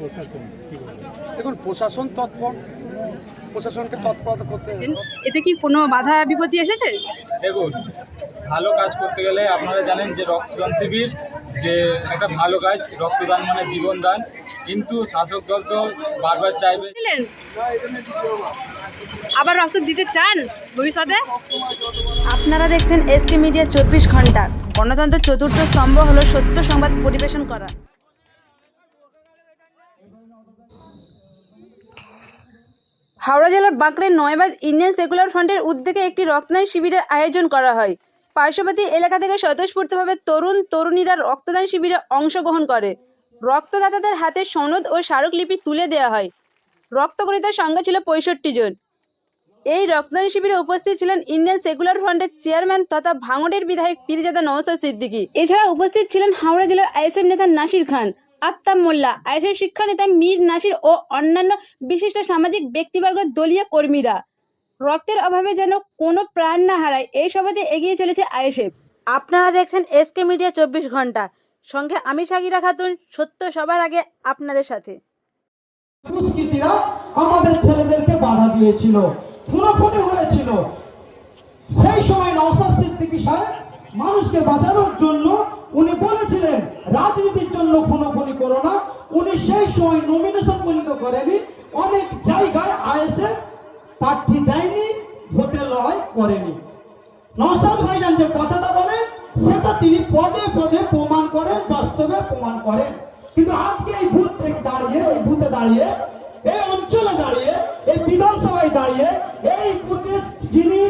প্রশাসন দেখুন প্রশাসন তৎপর। প্রশাসনকে তৎপরতা করতে এতে কি কোনো বাধা বিপত্তি এসেছে? দেখুন ভালো কাজ করতে গেলে আপনারা জানেন যে রক্তদান শিবির যে একটা ভালো কাজ রক্তদান মানে জীবনদান। কিন্তু শাসক দল তো বারবার চাইবে। আবার রক্ত দিতে চান ভবিষ্যতে? আপনারা দেখছেন এসকে মিডিয়া চব্বিশ ঘণ্টা। গণতন্ত্রের চতুর্থ স্তম্ভ হলো সত্য সংবাদ পরিবেশন করা। হাওড়া জেলার বাঁকড়ায় নয়বাজ ইন্ডিয়ান সেকুলার ফ্রন্টের উদ্যোগে একটি রক্তদান শিবিরের আয়োজন করা হয়। পার্শ্ববর্তী এলাকা থেকে স্বতঃস্ফূর্তভাবে তরুণ, তরুণীরা রক্তদান শিবিরে অংশগ্রহণ করে। রক্তদাতাদের হাতে সনদ ও স্মারকলিপি তুলে দেওয়া হয়। রক্তকরিতার সংখ্যা ছিল পঁয়ষট্টি জন। এই রক্তদান শিবিরে উপস্থিত ছিলেন ইন্ডিয়ান সেকুলার ফ্রন্টের চেয়ারম্যান তথা ভাঙড়ের বিধায়ক পীরজাদা নওসাদ সিদ্দিকী। এছাড়া উপস্থিত ছিলেন হাওড়া জেলার আইএসএফ নেতা নাসির খান। আফতাব মোল্লা আইএসএফ শিক্ষা নেতা মীর নাসির ও অন্যান্য বিশিষ্ট সামাজিক ব্যক্তিবর্গ দলীয় কর্মীরা। রক্তের অভাবে যেন কোনো প্রাণ না হারায় এই সভাতে এগিয়ে চলেছে আইএসএফ। আপনারা দেখছেন এসকে মিডিয়া চব্বিশ ঘণ্টা। সঙ্গে আমি সাকিরা খাতুন সত্য সবার আগে আপনাদের সাথে। দুষ্কৃতীরা আমাদের ছেলেদেরকে বাধা দিয়েছিল খুনোখুনি হয়েছিল। সেই সময় নওসাদ সিদ্দিকী সাহেব মানুষকে বাঁচানোর জন্য উনি বলেছিলেন, রাজনীতির জন্য খুনোখুনি করো না। উনি সেই সময় নমিনেশন পর্যন্ত করেনি। অনেক জায়গায় আইএসএ প্রার্থী দেয়নি ভোটে লড়াই করেনি। নওসাদ ভাইজান যে কথাটা বলেন, সেটা তিনি পদে পদে প্রমাণ করেন, বাস্তবে প্রমাণ করেন। কিন্তু আজকে এই বুথ থেকে দাঁড়িয়ে, এই বুথে দাঁড়িয়ে, এই অঞ্চলে দাঁড়িয়ে, এই বিধানসভায় দাঁড়িয়ে, এই বুথে যিনি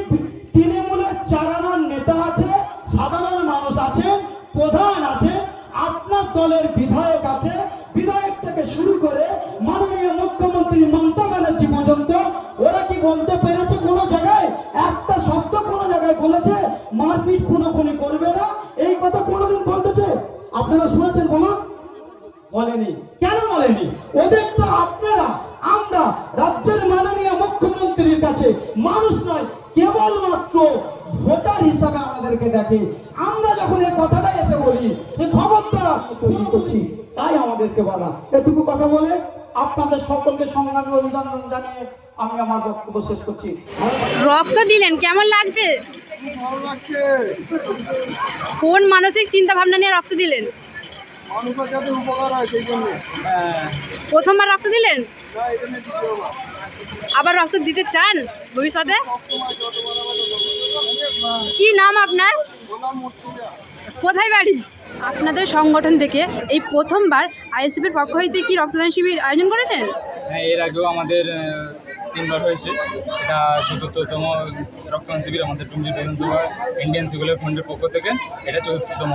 দলের বিধায়ক আছে। বিধায়ক থেকে শুরু করে মাননীয় মুখ্যমন্ত্রী মমতা ব্যানার্জি পর্যন্ত, ওরা কি বলতে পেরেছে কোনো জায়গায়? একটা শব্দ কোনো জায়গায় বলেছে, মারপিট খুনোখুনি যখন এই কথাটা এসে বলি, এই খবরটা তৈরি করছি। তাই আমাদেরকে বলা। এটুকু কথা বলে আপনাদের সকলকে অভিনন্দন জানিয়ে আমি আমার বক্তব্য শেষ করছি। রক্ত দিলেন, কেমন লাগছে? কোন মানসিক চিন্তা ভাবনা নিয়ে রক্ত দিলেন? প্রথমবার রক্ত দিলেন? আবার রক্ত দিতে চান ভবিষ্যতে? কি নাম আপনার? কোথায় বাড়ি? আপনাদের সংগঠন থেকে এই প্রথমবার আইএসএফের পক্ষ হইতে কি রক্তদান শিবির আয়োজন করেছেন? হ্যাঁ এর আগেও আমাদের তিনবার হয়েছে। এটা চতুর্থতম রক্তদান শিবির আমাদের টুমজি বিধানসভা ইন্ডিয়ান সেকুলার ফ্রন্টের পক্ষ থেকে। এটা চতুর্থতম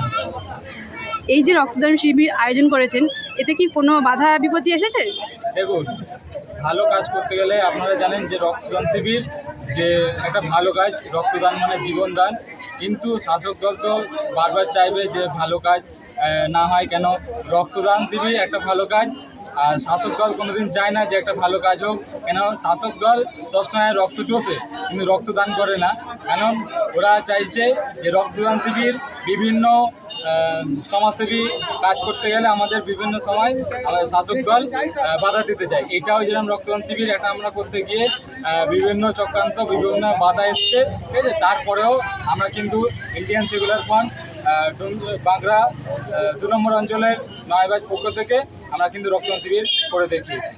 এই যে রক্তদান শিবির আয়োজন করেছেন এতে কি কোনো বাধা বিপত্তি এসেছে? দেখুন ভালো কাজ করতে গেলে আপনারা জানেন যে রক্তদান শিবির যে একটা ভালো কাজ, রক্তদান মানে জীবনদান। কিন্তু শাসক দল তো বারবার চাইবে যে ভালো কাজ না হয় কেন, রক্তদান শিবির একটা ভালো কাজ। আর শাসক দল কোনোদিন চায় না যে একটা ভালো কাজ হোক। কেন? শাসক দল সবসময় রক্ত চষে, কিন্তু রক্তদান করে না। কারণ ওরা চাইছে যে রক্তদান শিবির বিভিন্ন সমাজসেবী কাজ করতে গেলে আমাদের বিভিন্ন সময় আমাদের শাসক দল বাধা দিতে চায়। এটাও যেরকম রক্তদান শিবির, এটা আমরা করতে গিয়ে বিভিন্ন চক্রান্ত, বিভিন্ন বাধা এসছে। ঠিক আছে? তারপরেও আমরা কিন্তু ইন্ডিয়ান সেকুলার ফ্রন্ট বাংলা দু নম্বর অঞ্চলের নয়বাজ পক্ষ থেকে আমরা কিন্তু রক্তদান শিবির করে দেখিয়েছি।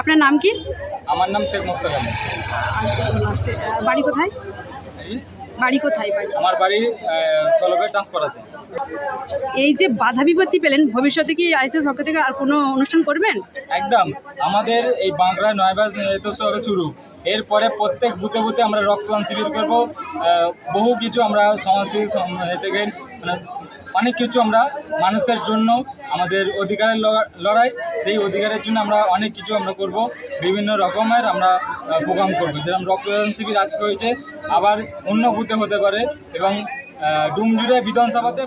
আপনার নাম কি? আমার নাম শেখ মোস্তাক আলী। বাড়ি কোথায়? বাড়ি কোথায় বাড়ি? আমার বাড়ি সলভে ট্রান্সপাড়াতে এই যে বাধা বিপত্তি পেলেন ভবিষ্যতে কি আইসিএফ পক্ষ থেকে আর কোনো অনুষ্ঠান করবেন? একদম। আমাদের এই বাংলা নয়বাজ তো সবে শুরু। এরপরে প্রত্যেক বুথে বুথে আমরা রক্তদান শিবির করব। বহু কিছু আমরা সমাজসেবী থেকে মানে অনেক কিছু আমরা মানুষের জন্য আমাদের অধিকারের লড়া- লড়াই সেই অধিকারের জন্য আমরা অনেক কিছু আমরা করব। বিভিন্ন রকমের আমরা প্রোগ্রাম করব। যেরকম রক্তদান শিবির আজকে হয়েছে আবার অন্য বুথে হতে পারে এবং ডুমজুড়ে বিধানসভাতে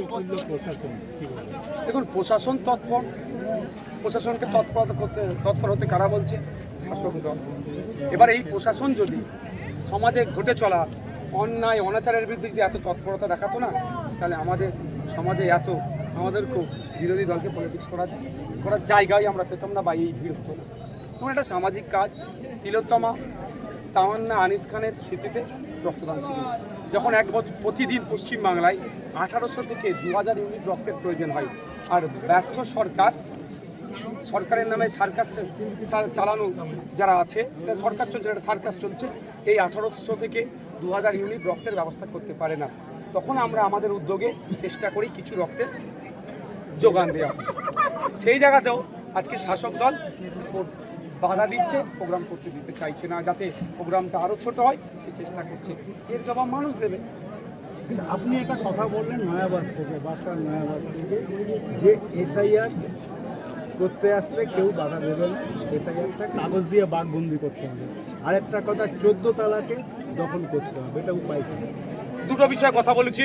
প্রশাসন দেখুন প্রশাসন তৎপর। প্রশাসনকে তৎপরতা করতে তৎপর হতে কারা বলছে? এবার এই প্রশাসন যদি সমাজে ঘটে চলা অন্যায়, অনাচারের বিরুদ্ধে এত তৎপরতা দেখাতো না, তাহলে আমাদের সমাজে এত, আমাদের খুব বিরোধী দলকে পলিটিক্স করার করার জায়গায় আমরা পেতাম না বা এই ভিড় হতো না। এবং একটা সামাজিক কাজ। তিলোত্তমা, তামান্না, আনিস খানের স্মৃতিতে রক্তদান শিবির। যখন এক প্রতিদিন পশ্চিমবাংলায় আঠারোশো থেকে দু হাজার ইউনিট রক্তের প্রয়োজন হয়। আর ব্যর্থ সরকার সরকারের নামে সার্কাস চালানো যারা আছে সরকার চলছে একটা সার্কাস চলছে। এই আঠারোশো থেকে দু হাজার ইউনিট রক্তের ব্যবস্থা করতে পারে না। তখন আমরা আমাদের উদ্যোগে চেষ্টা করি কিছু রক্তের যোগান দেওয়া সেই জায়গাতেও আজকে শাসক দল বাধা দিচ্ছে প্রোগ্রাম করতে দিতে চাইছে না, যাতে প্রোগ্রামটা আরও ছোট হয়, সে চেষ্টা করছে। এর জবাব মানুষ দেবে। আপনি একটা কথা বললেন নয়াবাস থেকে বাচ্চার নয়াবাস থেকে, যে এসআইআর করতে আসলে কেউ বাধা দেবে না। এসআইআরটা কাগজ দিয়ে বাঘবন্দি করতে হবে। আর একটা কথা, চোদ্দ তালাকে দখল করতে হবে। এটা উপায় দুটো বিষয়ে কথা বলেছি।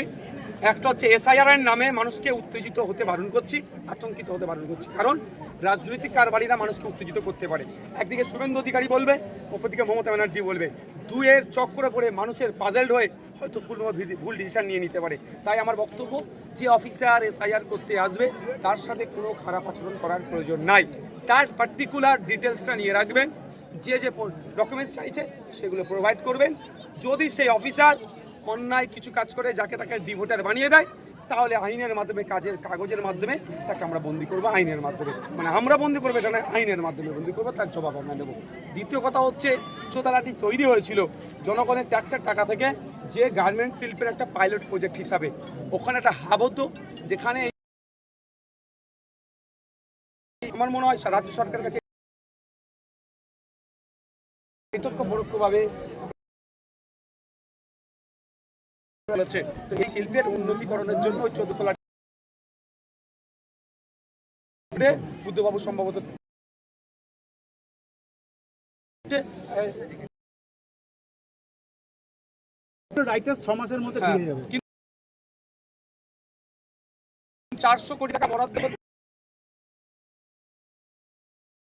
একটা হচ্ছে এসআইআর এর নামে মানুষকে উত্তেজিত হতে বারণ করছি, আতঙ্কিত হতে বারণ করছি। কারণ রাজনৈতিক কারবারিরা মানুষকে উত্তেজিত করতে পারে। একদিকে শুভেন্দু অধিকারী বলবে, অপরদিকে মমতা ব্যানার্জি বলবে। দুয়ের চক্করে পড়ে মানুষের পাজেল্ড হয়ে হয়তো কোনো ভুল ডিসিশন নিয়ে নিতে পারে। তাই আমার বক্তব্য, যে অফিসার এসআইআর করতে আসবে, তার সাথে কোনো খারাপ আচরণ করার প্রয়োজন নাই। তার পার্টিকুলার ডিটেলসটা নিয়ে রাখবেন। যে যে ডকুমেন্টস চাইছে, সেগুলো প্রোভাইড করবেন। যদি সেই অফিসার অন্যায় কিছু কাজ করে, যাকে তাকে ডিভোটার বানিয়ে দেয় তাহলে আইনের মাধ্যমে, কাজের কাগজের মাধ্যমে তাকে আমরা বন্দি করব, আইনের মাধ্যমে। মানে আমরা বন্দি করব, এটা না, আইনের মাধ্যমে বন্দি করব, তার জবাব আমরা নেব। দ্বিতীয় কথা হচ্ছে চোতালাটি তৈরি হয়েছিল জনগণের ট্যাক্সের টাকা থেকে যে গার্মেন্ট শিল্পের একটা পাইলট প্রজেক্ট হিসাবে। ওখানে একটা হাব হতো, যেখানে আমার মনে হয়, রাজ্য সরকারের কাছে প্রত্যক্ষ পরোক্ষভাবে বলেছে তো এই শিল্পের উন্নতিকরণের জন্য ওই চোদ্দ তলা বুদ্ধবাবু সম্ভবত রাইটার্স ছ মাসের মধ্যে হ্যাঁ, ফিরে যাবে। চারশো কোটি টাকা বরাদ্দ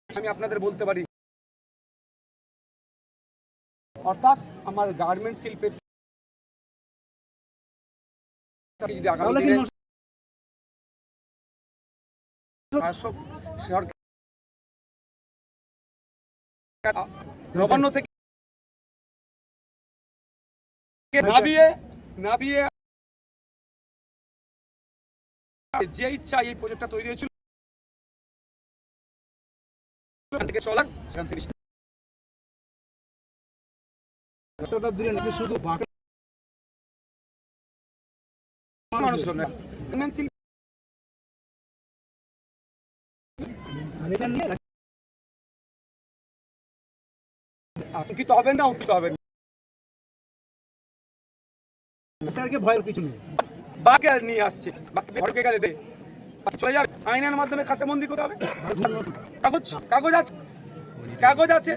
আমি আপনাদের বলতে পারি। অর্থাৎ আমার গার্মেন্ট শিল্পের নবান্ন থেকে নাবিয়ে নাবিয়ে যে ইচ্ছা এই প্রজেক্টটা তৈরি হয়েছিল। থেকে চলার সেখান থেকে শুধু হবেন না হবেন স্যারকে ভয়ের কিছু নেই বাকে নিয়ে আসছে বাকি ঘরকে গেলে দে চলে যাবে আইনের মাধ্যমে কাঁচাবন্দি করতে হবে কাগজ কাগজ আছে কাগজ আছে